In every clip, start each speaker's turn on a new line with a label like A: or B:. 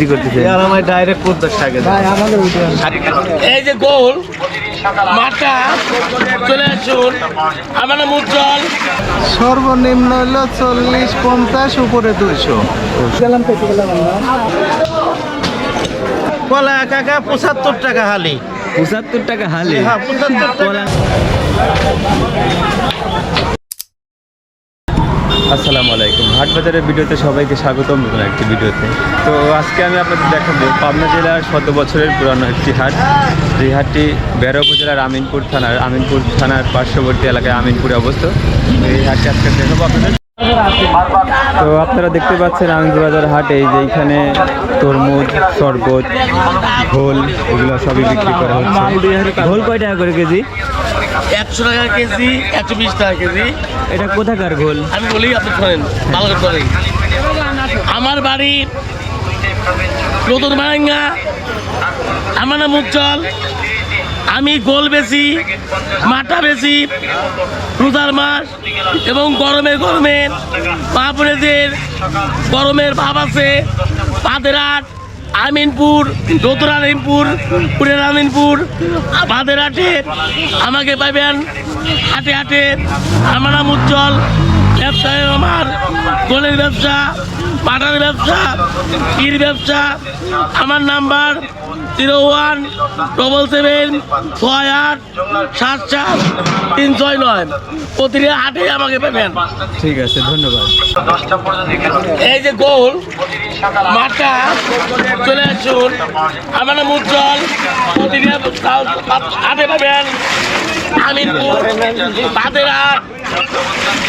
A: কি করতেছে?
B: আমার ডাইরেক্ট পঞ্চাশ টাকা
C: এই যে গোল মাঠটা চলে আসুন। আমার নাম উজ্জ্বল।
B: সর্বনিম্ন হলো চল্লিশ পঞ্চাশ উপরে দুইশো। কলা কাকা পঁচাত্তর টাকা হালি।
A: পঁচাত্তর টাকা হালি?
B: হ্যাঁ পঁচাত্তর টাকা।
A: আসসালামু আলাইকুম। হাট বাজারের ভিডিওতে সবাইকে স্বাগতম নতুন একটি ভিডিওতে। তো আজকে আমি আপনাদের দেখাবো পাবনা জেলার শত বছরের পুরানো একটি হাট। যে হাটটি বেড়া উপজেলার আমিনপুর থানার আমিনপুর থানার পার্শ্ববর্তী এলাকায় আমিনপুরে অবস্থিত। এই হাটটি আজকে দেখাবো আপনাদের। তো আপনারা দেখতে পাচ্ছেন আনন্দবাজার হাটে যে এইখানে তরমুজ, শরবত ঘোল এগুলো সবই বিক্রি করা হচ্ছে। ঘোল কয় টাকা করে কেজি?
C: একশো টাকা কেজি একশো বিশ টাকা কেজি।
A: এটা কোথাকার ঘোল?
C: আমি বলি আপনি শোনেন ভালো করে আমার বাড়ি নতুন বারাঙ্গা আমার নাম উজ্জ্বল। আমি গোল বেশি মাটা বেশি রোজার মাস এবং গরমে গরমে মহাপুরেদের গরমের ভাব আছে পাদেরহাট আমিনপুর দোতরা আমিনপুর পুরের আমিনপুর বাদেরহাটে আমাকে পাবেন হাটে হাটে আমার নাম উজ্জ্বল, ব্যবসায় আমার, গোলের ব্যবসা পাটার ব্যবসা, ক্ষীর ব্যবসা, আমার number zero one double seven ছয় আট সাত সাত তিন ছয় নয়। প্রতিটা হাটে আমাকে পাবেন।
A: ঠিক আছে ধন্যবাদ।
C: এই যে গোল মাঠটা চলে আসুন। আমার নাম উজ্জ্বল। প্রতিদিন হাটে পাবেন। আমিরপুর তাদের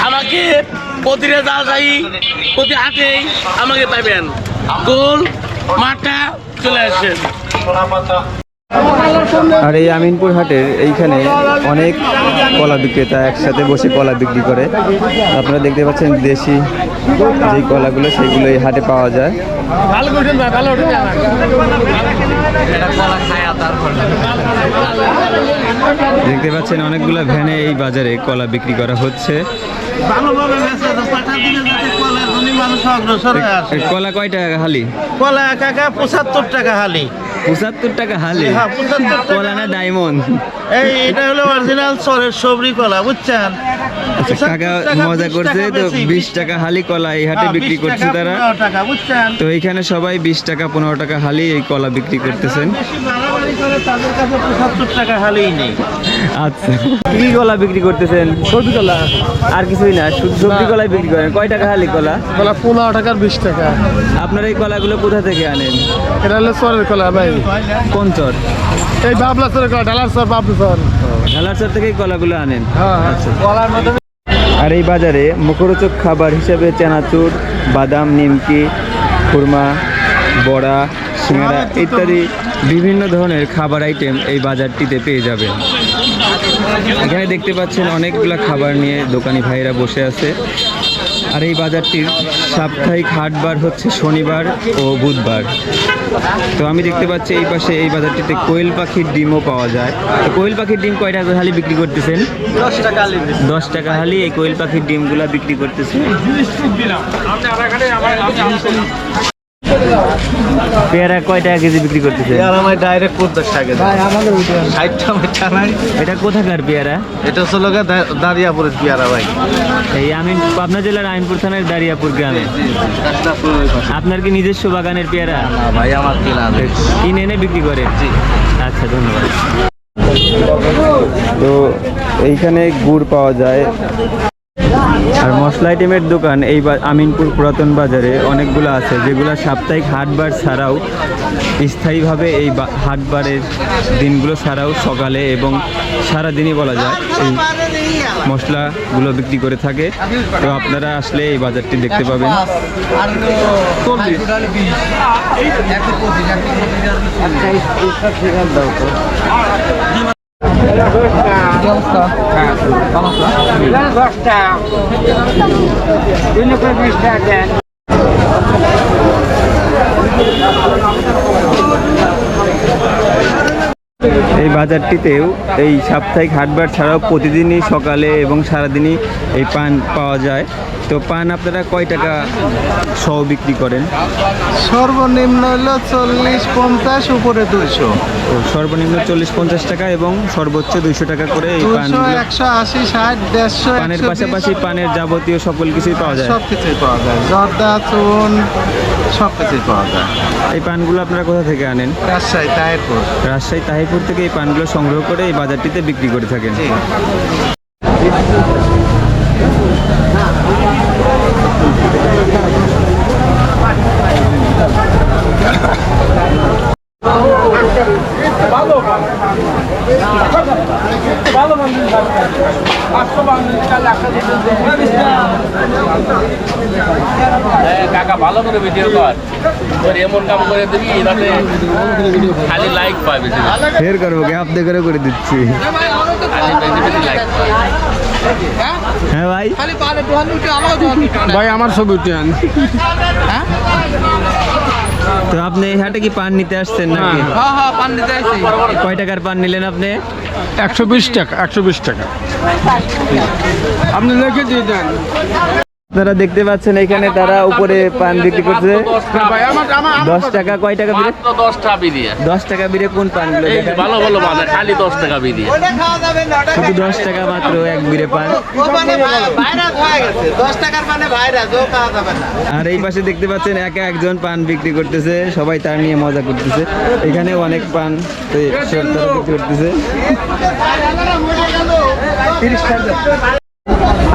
C: আমাকে প্রতিটা জালসাই প্রতি হাটেই আমাকে পাবেন। গোল মাঠটা চলে আসেন।
A: আর এই আমিনপুর হাটের এইখানে অনেক কলা বিক্রেতা একসাথে বসে কলা বিক্রি করে। আপনারা দেখতে পাচ্ছেন দেশি যেই কলাগুলো সেগুলো এই হাটে পাওয়া যায়। দেখতে পাচ্ছেন অনেকগুলো ভ্যানে এই বাজারে কলা বিক্রি করা হচ্ছে। কলা কয় টাকা হালি?
B: কলা কাকা পঁচাত্তর টাকা হালি।
A: পঁচাত্তর টাকা হালি।
B: হ্যাঁ
A: কলা না ডায়মন্ড
B: এই এটা হলো অরিজিনাল সরের সবরি কলা বুঝছেন?
A: কাকা
B: 75 টাকা,
A: মজা করছে তো
B: বিশ
A: টাকা হালি কলা এই হাটে
B: হ্যাঁ,
A: বিক্রি
B: 20
A: করছে তারা।
B: 15 টাকা বুঝছেন?
A: তো এইখানে সবাই বিশ টাকা পনেরো টাকা হালি এই কলা বিক্রি করতেছেন।
B: বেশি বাড়াবাড়ি করে তাদের কাছে পঁচাত্তর টাকা হালেই নেই।
A: আচ্ছা। কি কলা বিক্রি করতেছেন? সবজি কলা। আর কিছুই না সবজি কলাই বিক্রি করেন। কয় টাকা হালি কলা?
D: কলা পনেরো টাকার বিশ টাকা।
A: আপনারা এই কলাগুলো কোথা থেকে আনেন?
D: এটা হলো সরের কলা ভাই।
A: কোন চর?
D: এই বাবলা সরের কলা ডালার সর বাবলু সর
A: ঢালারচর থেকে কলাগুলো আনেন।
D: হ্যাঁ
A: আচ্ছা।
D: কলার মধ্যে
A: আর এই বাজারে মুখরোচক খাবার হিসেবে চানাচুর বাদাম নিমকি খুরমা বড়া সিঙ্গারা ইত্যাদি বিভিন্ন ধরনের খাবার আইটেম এই বাজারটিতে পেয়ে যাবেন। এখানে দেখতে পাচ্ছেন অনেকগুলা খাবার নিয়ে দোকানি ভাইরা বসে আছে। আর এই বাজারটির সাপ্তাহিক হাটবার হচ্ছে শনিবার ও বুধবার। তো আমি দেখতে পাচ্ছি এই পাশে এই বাজারটিতে কোয়েল পাখির ডিমও পাওয়া যায়। তো কোয়েল পাখির ডিম কয় টাকা হালি বিক্রি করতেছেন?
B: দশ টাকা
A: দশ টাকা হালি এই কোয়েল পাখির ডিমগুলা বিক্রি করতেছে পেয়ারা কয় টাকা কেজি বিক্রি করতেছে
B: আর আমার ডাইরেক্ট পঞ্চাশ টাকা
D: ভাই আমাদের উঠে
B: ষাটটা আমি চালাই
A: এটা কোথাকার পেয়ারা?
B: এটা হচ্ছে লোক দাঁড়িয়াপুরের পিয়ারা ভাই।
A: এই আমি পাবনা জেলার আইনপুর থানার দারিয়াপুর গ্রামে। আপনার কি নিজস্ব বাগানের পেয়ারা?
B: ভাই আমার কিনা
A: কিনে এনে বিক্রি করে? আচ্ছা ধন্যবাদ। তো এইখানে গুড় পাওয়া যায়। আর মশলা আইটেমের দোকান এই আমিনপুর পুরাতন বাজারে অনেকগুলো আছে, যেগুলো সাপ্তাহিক হাটবার ছাড়াও স্থায়ীভাবে এই হাটবারের দিনগুলো ছাড়াও সকালে এবং সারা দিনই বলা যায় এই মশলাগুলো বিক্রি করে থাকে। তো আপনারা আসলে এই বাজারটি দেখতে পাবেন। এই বাজারটিতেও এই সাপ্তাহিক হাটবার ছাড়াও প্রতিদিনই সকালে এবং সারাদিনই এই পান পাওয়া যায়। তো পান আপনারা কয় টাকা সহ বিক্রি করেন?
B: সর্বনিম্ন হলো চল্লিশ পঞ্চাশ উপরে দুইশো।
A: তো সর্বনিম্ন চল্লিশ পঞ্চাশ টাকা এবং সর্বোচ্চ দুইশো টাকা করে এই পান
B: একশো আশি ষাট দেড়শো
A: পানের পাশাপাশি পানের যাবতীয় সকল কিছুই পাওয়া যায়?
B: সব কিছুই পাওয়া যায়। জর্দা চুন সব কিছুই পাওয়া যায়।
A: এই পানগুলো আপনারা কোথা থেকে আনেন?
B: রাজশাহী তাহিরপুর।
A: রাজশাহী তাহিপুর থেকে এই পানগুলো সংগ্রহ করে এই বাজারটিতে বিক্রি করে থাকেন।
C: কাকা ভালো করে ভিডিও কর। তোর এমন কাম করে দিবি যাতে খালি লাইক পাবে।
A: করব আপনি করে করে দিচ্ছি।
C: খালি বেশি বেশি লাইক
A: হ্যাঁ ভাই।
D: ভাই আমার ছবি উঠেন
A: তো আপনি এই হাটে কি পান নিতে আসছেন নাকি? কয় টাকার পান নিলেন আপনি?
D: একশো বিশ টাকা একশো বিশ টাকা। আপনি লিখে দিয়ে দেন।
A: আপনারা দেখতে পাচ্ছেন এখানে তারা উপরে পান বিক্রি করছে। দশ টাকা কয় টাকা বিরে
C: মাত্র দশ টাকা বিরিয়া
A: দশ টাকা বিরে কোন দেখান?
C: ভালো ভালো মানে খালি দশ টাকা বিরিয়া
A: শুধু দশ টাকা মাত্র এক বিড়ে পান।
B: ভাইরাস গেছে। দশ টাকার ভাইরাস ও খাওয়া যাবে না।
A: আর এই পাশে দেখতে পাচ্ছেন একা একজন পান বিক্রি করতেছে। সবাই তার নিয়ে মজা করতেছে। এখানে অনেক পান বিক্রি করতেছে।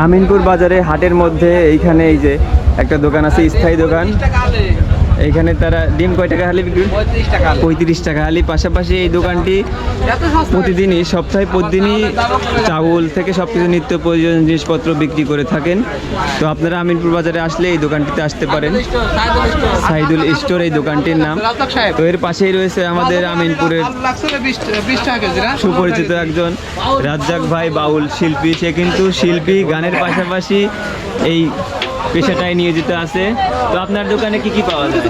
A: আমিনপুর বাজারে হাটের মধ্যে এইখানে এই যে একটা দোকান আছে স্থায়ী দোকান। এইখানে তারা ডিম কয় টাকা হালি বিক্রি? পঁয়ত্রিশ টাকা হালি। পাশাপাশি এই দোকানটি প্রতিদিনই সপ্তাহে প্রতিদিনই চাউল থেকে সব কিছু নিত্য প্রয়োজনীয় জিনিসপত্র বিক্রি করে থাকেন। তো আপনারা আমিনপুর বাজারে আসলে এই দোকানটিতে আসতে পারেন। সাইদুল স্টোর এই দোকানটির নাম। তো এর পাশেই রয়েছে আমাদের আমিনপুরের সুপরিচিত একজন রাজ্জাক ভাই বাউল শিল্পী। সে কিন্তু শিল্পী গানের পাশাপাশি এই পেশাটায় নিয়োজিত আছে। তো আপনার দোকানে কি কি পাওয়া যায়?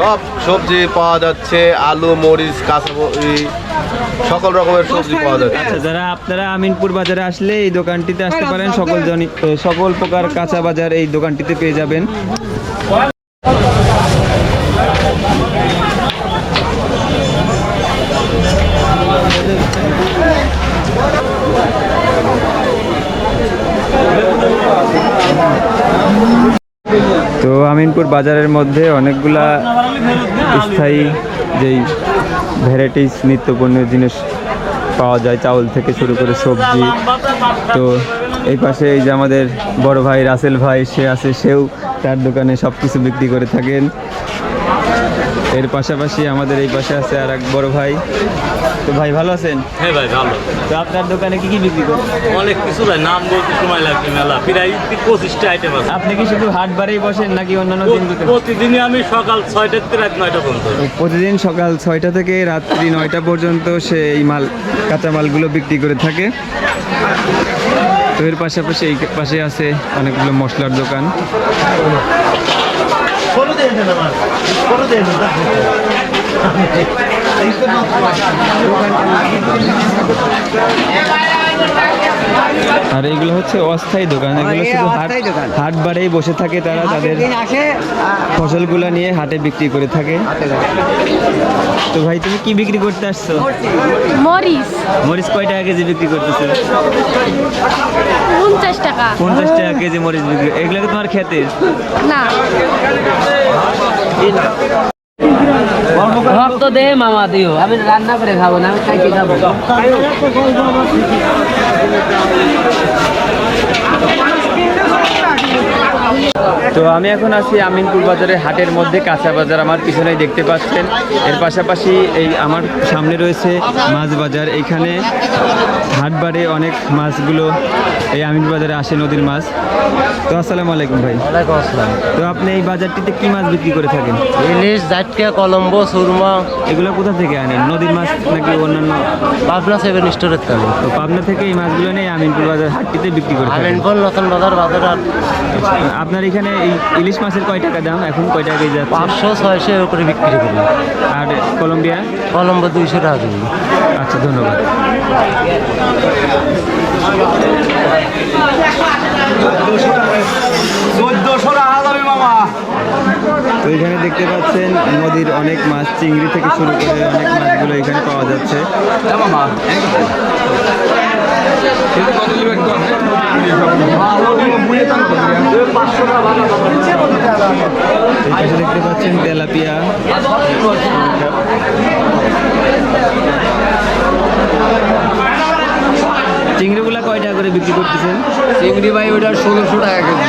E: সব সবজি পাওয়া যাচ্ছে আলু মরিচ কাঁচা সকল রকমের সবজি পাওয়া যাচ্ছে।
A: আচ্ছা যারা আপনারা আমিনপুর বাজারে আসলে এই দোকানটিতে আসতে পারেন সকল সকল প্রকার কাঁচা বাজার এই দোকানটিতে পেয়ে যাবেন। তো আমিনপুর বাজারের মধ্যে অনেকগুলা স্থায়ী যেই ভ্যারাইটিস নিত্যপণ্য জিনিস পাওয়া যায়, চাউল থেকে শুরু করে সবজি। তো এই পাশে এই যে আমাদের বড় ভাই রাসেল ভাই, সে আছে, সেও তার দোকানে সব কিছু বিক্রি করে থাকেন। এর পাশাপাশি আমাদের এই পাশে আছে আর এক বড় ভাই। তো ভাই ভালো আছেন?
F: হ্যাঁ ভাই ভালো।
A: তো আপনার দোকানে কি কি বিক্রি করেন?
F: অনেক কিছু ভাই নাম বলতে সময় লাগবে মেলা। প্রায় পঁচিশটা আইটেম আছে।
A: আপনি কি শুধু হাট বারেই বসেন নাকি অন্যান্য দিনগুলোতে?
F: প্রতিদিনই আমি সকাল ছয়টা থেকে রাত নয়টা পর্যন্ত।
A: প্রতিদিন সকাল ছয়টা থেকে রাত্রি নয়টা পর্যন্ত সে এই মাল কাঁচা মালগুলো বিক্রি করে থাকে। তো এর পাশাপাশি এই পাশে আছে অনেকগুলো মশলার দোকান। Soru değildin ama. Soru değildin. Soru değildin. আর এগুলো হচ্ছে অস্থায়ী দোকান। এগুলো শুধু হাট হাট বারেই বসে থাকে তারা তাদের ফসলগুলো নিয়ে হাটে বিক্রি করে থাকে। তো ভাই তুমি কি বিক্রি করতে আসছো?
G: মরিচ।
A: মরিচ। কয় টাকা কেজি বিক্রি করতেছো?
G: পঞ্চাশ টাকা।
A: পঞ্চাশ টাকা কেজি মরিচ বিক্রি। এগুলো কি তোমার খেতে?
G: না।
H: রক্ত দে মামা দিও। আমি রান্না করে খাব না আমি খাইতে খাব
A: তো আমি এখন আছি আমিনপুর বাজারে হাটের মধ্যে কাঁচা বাজার আমার পিছনেই দেখতে পাচ্ছেন। এর পাশাপাশি এই আমার সামনে রয়েছে মাছ বাজার। এইখানে হাটবারে অনেক মাছগুলো। এই আমিনপুর বাজারে আসে নদীর মাছ। তো আসসালামু আলাইকুম ভাই।
H: ওয়ালাইকুম আসসালাম।
A: তো আপনি এই বাজারটিতে কি মাছ বিক্রি করে থাকেন?
H: ইলিশ জাটকা কলম্বো সুরমা।
A: এগুলো কোথা থেকে আনেন? নদীর মাছ নাকি অন্যান্য?
H: পাবনা সেভেন স্টোরের তালি
A: তো পাবনা থেকে এই মাছগুলো নিয়ে আমিনপুর বাজার হাটটিতে বিক্রি করে
H: আমিনপুর নতুন বাজার বাজার
A: আপনার এখানে এই ইলিশ মাছের কয় টাকা দাম? এখন কয় টাকা কেজি যাচ্ছে?
H: পাঁচশো ছয়শো এর উপরে বিক্রি করি।
A: আর কলম্বিয়া?
H: কলম্বো দুইশো টাকা কেজি।
A: আচ্ছা ধন্যবাদ।
E: চোদ্দশো টাকা।
A: তো এখানে দেখতে পাচ্ছেন নদীর অনেক মাছ, চিংড়ি থেকে শুরু করে অনেক মাছগুলো এখানে পাওয়া যাচ্ছে। দেখতে পাচ্ছেন তেলাপিয়া। চিংড়িগুলা কয় টাকা করে বিক্রি করতেছেন?
H: চিংড়ি ভাই ওটা ষোলোশো টাকা কেজি।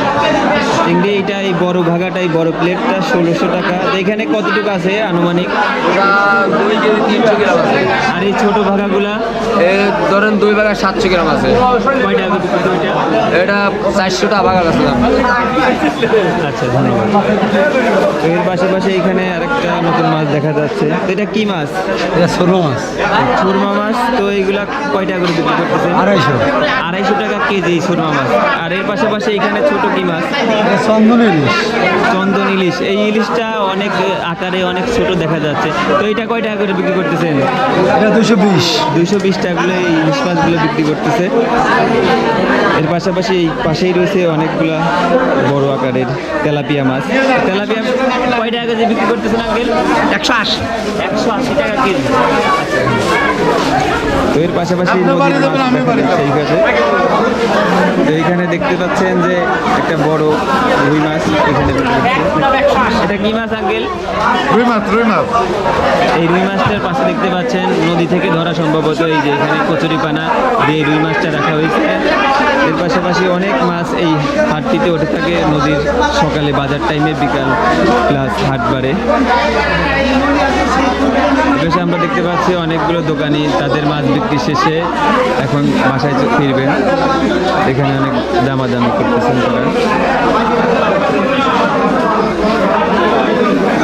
A: চিংড়ি এইটা এই বড় ভাগাটা এই বড় প্লেটটা ষোলোশো টাকা। এখানে কতটুকু আছে আনুমানিক?
H: দুই কেজি তিনশো গ্রাম আছে।
A: আর এই ছোট ভাগাগুলা
H: ধরেন দুই ভাগা সাতশো গ্রাম আছে।
A: কয় টাকা করে বিক্রি করে ওইটা?
H: এটা চারশো টাকা ভাগা আছে
A: আচ্ছা ধন্যবাদ। এর পাশাপাশি এখানে আরেকটা নতুন মাছ দেখা যাচ্ছে। এটা কি মাছ?
D: এটা ছোট মাছ।
A: সুরমা মাছ তো এইগুলা কয় টাকা করে বিক্রি করতেছে
D: আড়াইশো।
A: আড়াইশো টাকা কেজি সুরমা মাছ। আর এর পাশাপাশি এখানে ছোট কি মাছ?
D: চন্দন ইলিশ।
A: চন্দন ইলিশ। এই ইলিশটা অনেক আকারে অনেক ছোট দেখা যাচ্ছে। তো এটা কয় টাকা করে বিক্রি করতেছেন?
D: এটা দুশো বিশ।
A: দুইশো বিশ টাকা করে এই ইলিশ মাছগুলো বিক্রি করতেছে। এর পাশাপাশি এই পাশেই রয়েছে অনেকগুলা বড় আকারের তেলাপিয়া মাছ। তেলাপিয়া কয় টাকা কেজি বিক্রি করতেছেন আঙ্কেল? একশো আশি। একশো আশি টাকা কেজি। তো এর পাশাপাশি এই পাশে। তো এইখানে দেখতে পাচ্ছেন যে একটা বড় রুই মাছ এখানে এটা কি মাছ আঙ্কেল?
B: রুই মাছ রুই মাছ।
A: এই রুই মাছটার পাশে দেখতে পাচ্ছেন নদী থেকে ধরা সম্ভবত এই যে এখানে কচুরিপানা দিয়ে রুই মাছটা রাখা হয়েছে। এর পাশাপাশি অনেক মাছ এই হাটটিতে ওঠে থাকে। নদীর সকালে বাজার টাইমে বিকাল প্লাস হাট বাড়ে। এপাশে আমরা দেখতে পাচ্ছি অনেকগুলো দোকানি তাদের মাছ বিক্রি শেষে এখন বাসায় ফিরবেন। এখানে অনেক দামাদামি করতেছেন তারা।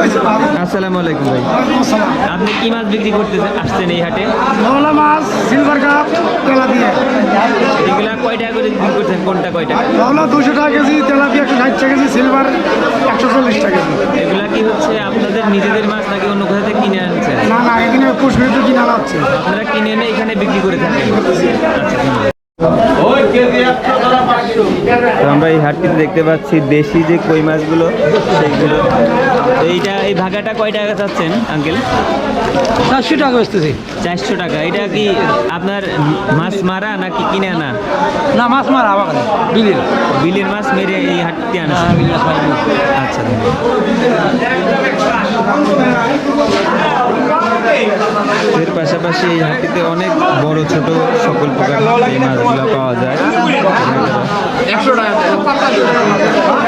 A: আসসালামু আলাইকুম ভাই। আপনি কি মাছ বিক্রি করতেছেন আসছেন এই হাটে?
D: মৌলা মাছ সিলভার কাপ তেলাপিয়া।
A: এগুলা কয় টাকা করে বিক্রি করছেন কোনটা কয় টাকা?
D: মৌলা দুশো টাকা কেজি তেলাপিয়া একশো ষাট টাকা কেজি সিলভার একশো চল্লিশ টাকা কেজি।
A: এগুলা কি হচ্ছে আপনাদের নিজেদের মাছ নাকি অন্য কোথা থেকে কিনে আনছেন?
D: না না এখানে পুষ্পিত কিনা হচ্ছে।
A: আপনারা কিনে এনে এখানে বিক্রি করে থাকেন। আমরা এই হাটটিতে দেখতে পাচ্ছি দেশি যে কই মাছগুলো সেইগুলো। এইটা এই ভাগাটা কয় টাকা চাচ্ছেন আঙ্কেল?
D: চারশো টাকা বেচতেছি।
A: চারশো টাকা। এটা কি আপনার মাছ মারা নাকি কিনে আনা?
D: না মাছ মারা আবার বিলির।
A: বিলের মাছ মেরে এই হাটটি আনা। আচ্ছা। ধন্যবাদ। এর পাশাপাশি এই হাটটিতে অনেক বড় ছোট সকল প্রকার এই মাছগুলো পাওয়া যায়।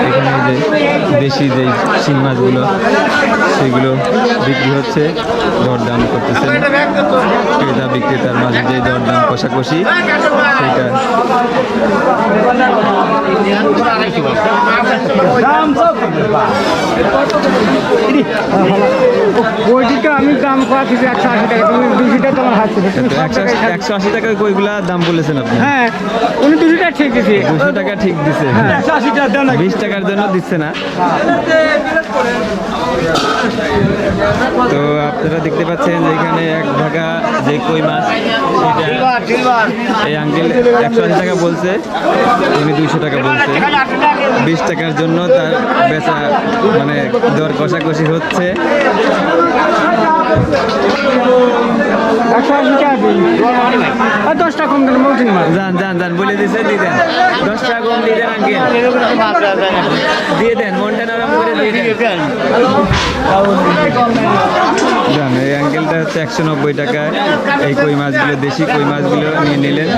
A: এখানে যে দেশি যে শিং মাছগুলো সেগুলো বিক্রি হচ্ছে, দরদাম করতেছে ক্রেতা বিক্রেতার মাঝে যে দরদাম কষাকষি সেটা
D: আমি দাম করা একশো আশি টাকা, তুমি দুশো
A: তো একশো আশি টাকা কইগুলা দাম বলেছেন আপনি?
D: হ্যাঁ উনি দুশো টাকা ঠিক দিছি।
A: দুশো টাকা ঠিক দিছে।
D: দেন
A: বিশ টাকার জন্য দিচ্ছে না। তো আপনারা দেখতে পাচ্ছেন এখানে এক ভাগা যে কই মাছ এই আঙ্কেল একশো আশি টাকা বলছে উনি দুইশো টাকা বলছে। বিশ টাকার জন্য তার বেচা মানে দর কষাকষি হচ্ছে।
D: একশো কম
A: যান যান যান বলে দিছে দিয়ে দেন। কম দিয়ে দেন আঙ্কেল। দিয়ে দেন, মনটা নরম করে দিয়ে দেন। এই আঙ্কেলটা হচ্ছে একশো নব্বই টাকায়। এই কই মাছগুলো, দেশি কই মাছগুলো নিয়ে নিলেন।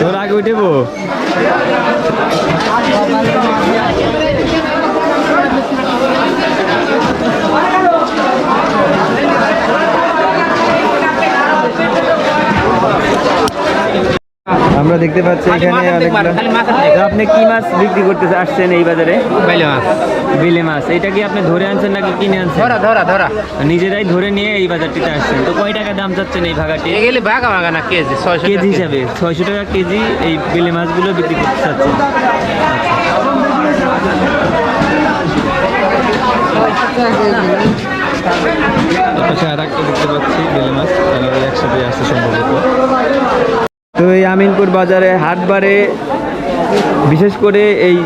A: তোর আগে উঠেবো আমরা দেখতে পাচ্ছি এখানে আপনি কি মাছ বিক্রি করতে আসছেন এই বাজারে?
H: বাইলে মাছ।
A: বিলে মাছ। এটা কি আপনি ধরে আনছেন নাকি কিনে আনছেন?
H: ধরা ধরা ধরা।
A: নিজেরাই ধরে নিয়ে এই বাজারটিতে আসছেন। তো কয় টাকা দাম চাচ্ছেন এই ভাগাটি?
H: এগুলি ভাগা ভাগা না কেজি ছয়শো
A: কেজি হিসাবে। ছয়শো টাকা কেজি এই বেলে মাছগুলো বিক্রি করতে চাচ্ছেন। আচ্ছা। আর একটা দেখতে পাচ্ছি বেলে মাছ। একসাথে আসছে সম্ভবত তো এই আমিনপুর বাজারে হাটবারে বিশেষ করে এই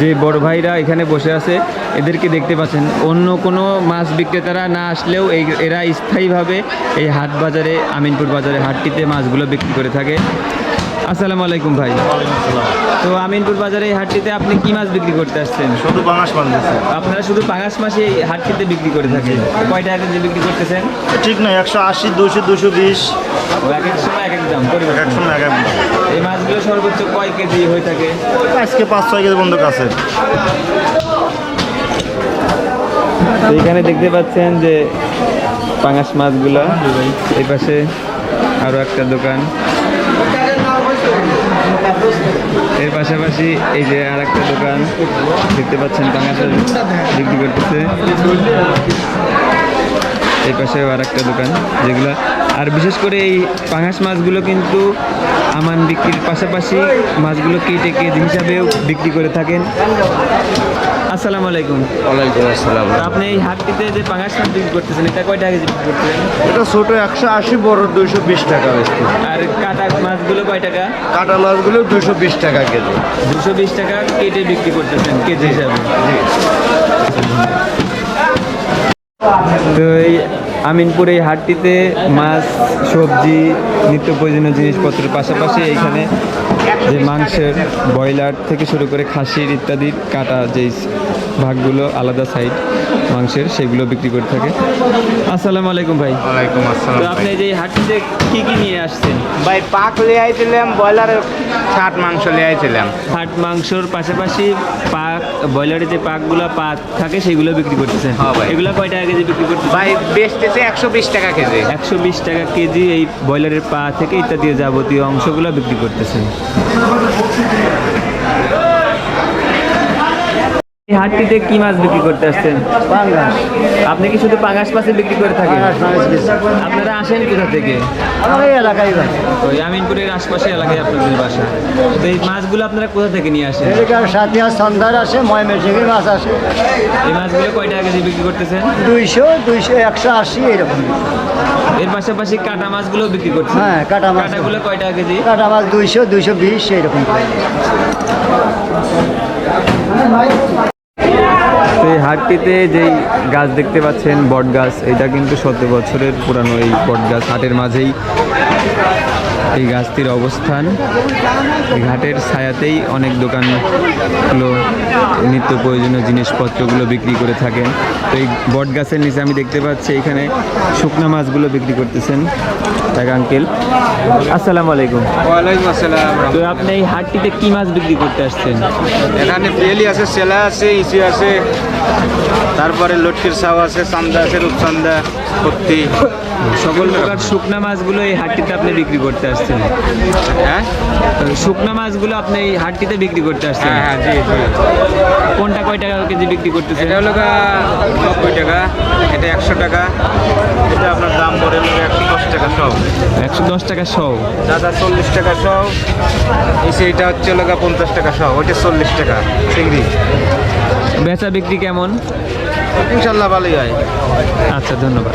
A: যে বড় ভাইরা এখানে বসে আছে, এদেরকে দেখতে পাচ্ছেন। অন্য কোনো মাছ বিক্রেতারা না আসলেও এই, এরা স্থায়ীভাবে এই হাট বাজারে, আমিনপুর বাজারে হাটটিতে মাছগুলো বিক্রি করে থাকে। আসসালামু আলাইকুম ভাই। তো আমিনপুর বাজারে এই হাটটিতে আপনি কি মাছ বিক্রি করতে আসছেন?
B: শুধু বাংলাদেশ বান্ধব
A: আপনারা শুধু পাঙাশ মাসে এই হাটটিতে বিক্রি করে থাকেন? কয় টাকা কেজি বিক্রি করতেছেন?
B: ঠিক নয় একশো আশি দুশো দুশো বিশ।
A: ও এক এক সময় এক এক দাম পরিবর্তন
B: একশো এক এক
A: এই মাছগুলো সর্বোচ্চ কয় কেজি হয়ে থাকে?
B: আজকে পাঁচ ছয় কেজি বন্ধ
A: কাছে। এখানে দেখতে পাচ্ছেন যে পাঙাশ মাছগুলো এই পাশে আরও একটা দোকান। এর পাশাপাশি এই যে আর একটা দোকান, দেখতে পাচ্ছেন বাংলাদেশ বিক্রি করতেছে। এই পাশেও আর একটা দোকান, যেগুলো আর বিশেষ করে এই পাঙাশ মাছগুলো কিন্তু আমান বিক্রির পাশাপাশি মাছগুলো কেটে কেজি হিসাবেও বিক্রি করে থাকেন। আসসালামু আলাইকুম।
E: ওয়ালাইকুম আসসালাম।
A: আপনি এই হাটটিতে যে পাঙাশ মাছ বিক্রি করতেছেন এটা কয় টাকা কেজি বিক্রি করতেছেন?
E: এটা ছোট একশো আশি বড় দুইশো বিশ টাকা বেশি
A: আর কাটা মাছগুলো কয় টাকা?
E: কাটা মাছগুলো দুশো বিশ টাকা কেজি।
A: দুশো বিশ টাকা কেটে বিক্রি করতেছেন কেজি হিসাবে। তো এই আমিনপুর এই হাটটিতে মাছ, সবজি, নিত্য প্রয়োজনীয় জিনিসপত্রের পাশাপাশি এইখানে যে মাংসের ব্রয়লার থেকে শুরু করে খাসির ইত্যাদির কাটা যেই ভাগগুলো আলাদা সাইড মাংসের সেগুলো বিক্রি করে থাকে। আসসালামু আলাইকুম ভাই।
E: ওয়ালাইকুম আসসালাম তো
A: আপনি যে এই হাটটিতে কি কি নিয়ে আসছেন?
D: ভাই পাক লিয়ে আইছিলাম ব্রয়লারের ছাট মাংস লিয়ে আইছিলাম।
A: হাট মাংসর পাশাপাশি পাক ব্রয়লারের যে পাকগুলো পাক থাকে সেগুলো বিক্রি করতেছেন।
D: হ্যাঁ ভাই।
A: এগুলো কয় টাকা কেজি বিক্রি করতেছেন?
D: ভাই বেচতেছে একশো বিশ টাকা কেজি।
A: একশো বিশ টাকা কেজি এই ব্রয়লারের পা থেকে ইত্যাদি যাবতীয় অংশগুলো বিক্রি করতেছেন। এই হাটটিতে কি মাছ বিক্রি করতে আসছেন? আপনি কি শুধু পাঙাশ মাছে বিক্রি করে থাকেন আপনারা আসেন কোথা থেকে?
D: এলাকায়
A: ওই আমিনপুরের আশপাশে এলাকায় আপনাদের বাসা। তো এই মাছগুলো আপনারা কোথা থেকে নিয়ে আসেন?
D: সাথে আর সন্ধ্যার আসে ময়মেসিংয়ের মাছ আসে।
A: এই মাছগুলো কয় টাকা কেজি বিক্রি করতেছেন?
D: দুইশো দুইশো একশো আশি এরকম।
A: এর পাশাপাশি কাটা মাছগুলো বিক্রি করছেন?
D: হ্যাঁ, কাটা মাছ।
A: কাটাগুলো কয় টাকা কেজি?
D: কাটা মাছ দুইশো দুইশো বিশ এরকম।
A: তো এই হাটটিতে যেই গাছ দেখতে পাচ্ছেন বট গাছ এটা কিন্তু শত বছরের পুরানো এই বট গাছ হাটের মাঝেই। এই গাছটির অবস্থান। ঘাটের ছায়াতেই অনেক দোকানগুলো নিত্য প্রয়োজনীয় জিনিসপত্রগুলো বিক্রি করে থাকেন। তো এই বট গাছের নিচে আমি দেখতে পাচ্ছি এখানে শুকনা মাছগুলো বিক্রি করতেছেন এক আঙ্কেল। আসসালামু আলাইকুম।
D: ওয়ালাইকুম আসসালাম।
A: তো আপনি এই হাটটিতে কি মাছ বিক্রি করতে আসছেন?
D: এখানে বেলি আছে সেলা আছে ইসি আছে তারপরে লটকির সাও আছে চান্দা আছে রূপচান্দা
A: সকল প্রকার শুকনা মাছগুলো এই হাটটিতে আপনি বিক্রি করতে আসছেন
D: হ্যাঁ?
A: শুকনা মাছগুলো আপনি এই হাটটিতে বিক্রি করতে আসছেন?
D: হ্যাঁ হ্যাঁ জি জি।
A: কোনটা কয় টাকা কেজি বিক্রি করতেছেন?
D: এটা হলো নব্বই টাকা এটা একশো টাকা এটা আপনার দাম পড়ে হলো একশো দশ টাকা সব
A: একশো দশ টাকা সহ।
D: দাদা চল্লিশ টাকা সব এসে এটা হচ্ছে হলো পঞ্চাশ টাকা সব ওইটা চল্লিশ টাকা চিংড়ি।
A: বেচা বিক্রি কেমন?
D: ইনশাল্লাহ ভালোই হয়।
A: আচ্ছা ধন্যবাদ।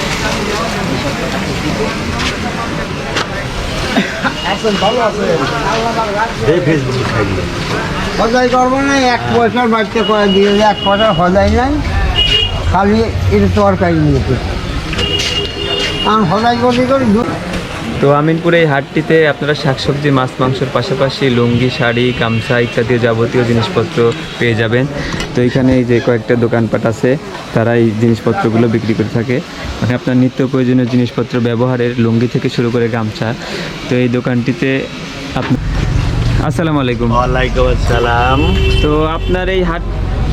D: করব না, এক পয়সার বাড়িতে করে দিয়ে এক পয়সা হজাই নাই, খালি এটা তরকারি নিয়েছে আমি হজাই করতে করি
A: তো আমিনপুরে এই হাটটিতে আপনারা শাকসবজি মাছ মাংসের পাশাপাশি লুঙ্গি শাড়ি গামছা ইত্যাদি যাবতীয় জিনিসপত্র পেয়ে যাবেন। তো এখানে এই যে কয়েকটা দোকানপাট আছে তারা এই জিনিসপত্রগুলো বিক্রি করে থাকে। মানে আপনার নিত্য প্রয়োজনীয় জিনিসপত্র ব্যবহারের লুঙ্গি থেকে শুরু করে গামছা। তো এই দোকানটিতে আপনি আসসালামু আলাইকুম।
F: ওয়ালাইকুম আসসালাম।
A: তো আপনার এই হাট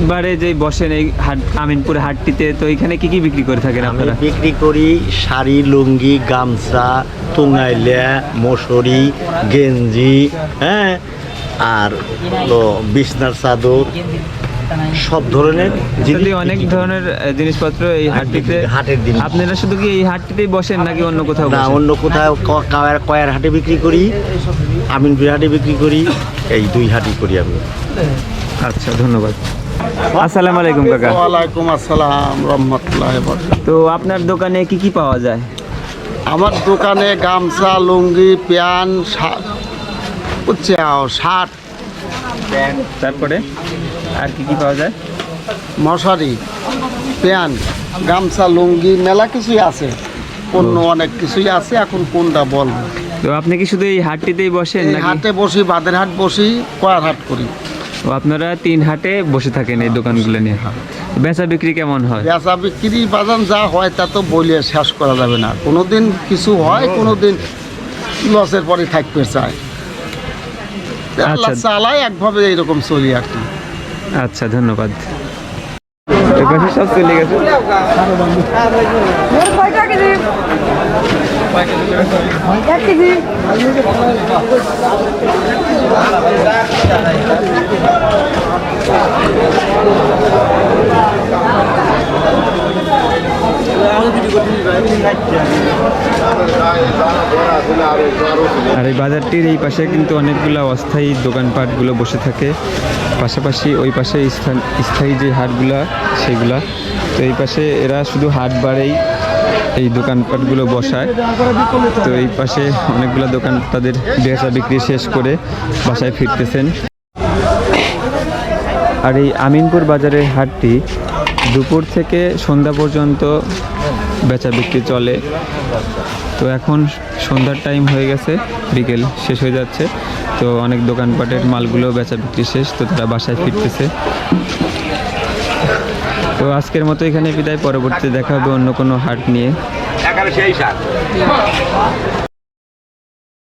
A: বারে যে বসেন এই হাট আমিনপুর হাটটিতে তো এখানে কি কি বিক্রি করে থাকেন আপনারা?
F: বিক্রি করি শাড়ি লুঙ্গি গামছা টুঙ্গাইলে মশুরি গেঞ্জি হ্যাঁ আর বিছনার চাদর সব ধরনের
A: যদি অনেক ধরনের জিনিসপত্র এই হাটটিতে
F: হাটের দিন
A: আপনারা শুধু কি এই হাটটিতেই বসেন নাকি অন্য কোথাও
F: না অন্য কোথাও কয়ার কয়ার হাটে বিক্রি করি আমিনপুর হাটে বিক্রি করি এই দুই হাটই করি আমি।
A: আচ্ছা ধন্যবাদ। আসসালামু আলাইকুম কাকা।
B: ওয়ালাইকুম আসসালাম রহমতুল্লাহ
A: তো আপনার দোকানে কি কি পাওয়া যায়?
B: আমার দোকানে গামছা লুঙ্গি প্যান শার্ট।
A: তারপরে আর কি কি পাওয়া যায়?
B: মশারি প্যান গামছা লুঙ্গি মেলা কিছুই আছে। অন্য অনেক কিছুই আছে এখন কোনটা বলব?
A: তো আপনি কি শুধু এই হাটটিতেই বসেন
B: হাটে বসি বাদের হাট বসি কয়ার হাট করি।
A: ও আপনারা তিন হাটে বসে থাকেন এই দোকানগুলো নিয়ে। বেচা বিক্রি কেমন হয়?
B: বেচা বিক্রি বাজান যা হয় তা তো বলিয়ে শেষ করা যাবে না। কোনোদিন কিছু হয় কোনোদিন লসের পরে থাকতে চায়। আল্লাহ
A: আচ্ছা।
B: চালায় একভাবে এইরকম চলি আর কি।
A: আচ্ছা ধন্যবাদ। সব চলে গেছে। আর এই বাজারটির এই পাশে কিন্তু অনেকগুলো অস্থায়ী দোকানপাটগুলো বসে থাকে। পাশাপাশি ওই পাশে স্থায়ী যে হাটগুলা, সেগুলা। তো এই পাশে এরা শুধু হাট বাড়েই এই দোকানপাটগুলো বসায়। তো এই পাশে অনেকগুলো দোকান তাদের বেচা বিক্রি শেষ করে বাসায় ফিরতেছেন। আর এই আমিনপুর বাজারের হাটটি দুপুর থেকে সন্ধ্যা পর্যন্ত বেচা বিক্রি চলে। তো এখন সন্ধ্যার টাইম হয়ে গেছে, বিকেল শেষ হয়ে যাচ্ছে। তো অনেক দোকানপাটের মালগুলো বেচা বিক্রি শেষ, তো তারা বাসায় ফিরতেছে। তো আজকের মতো এখানে বিদায় পরবর্তী দেখা হবে অন্য কোনো হাট নিয়ে।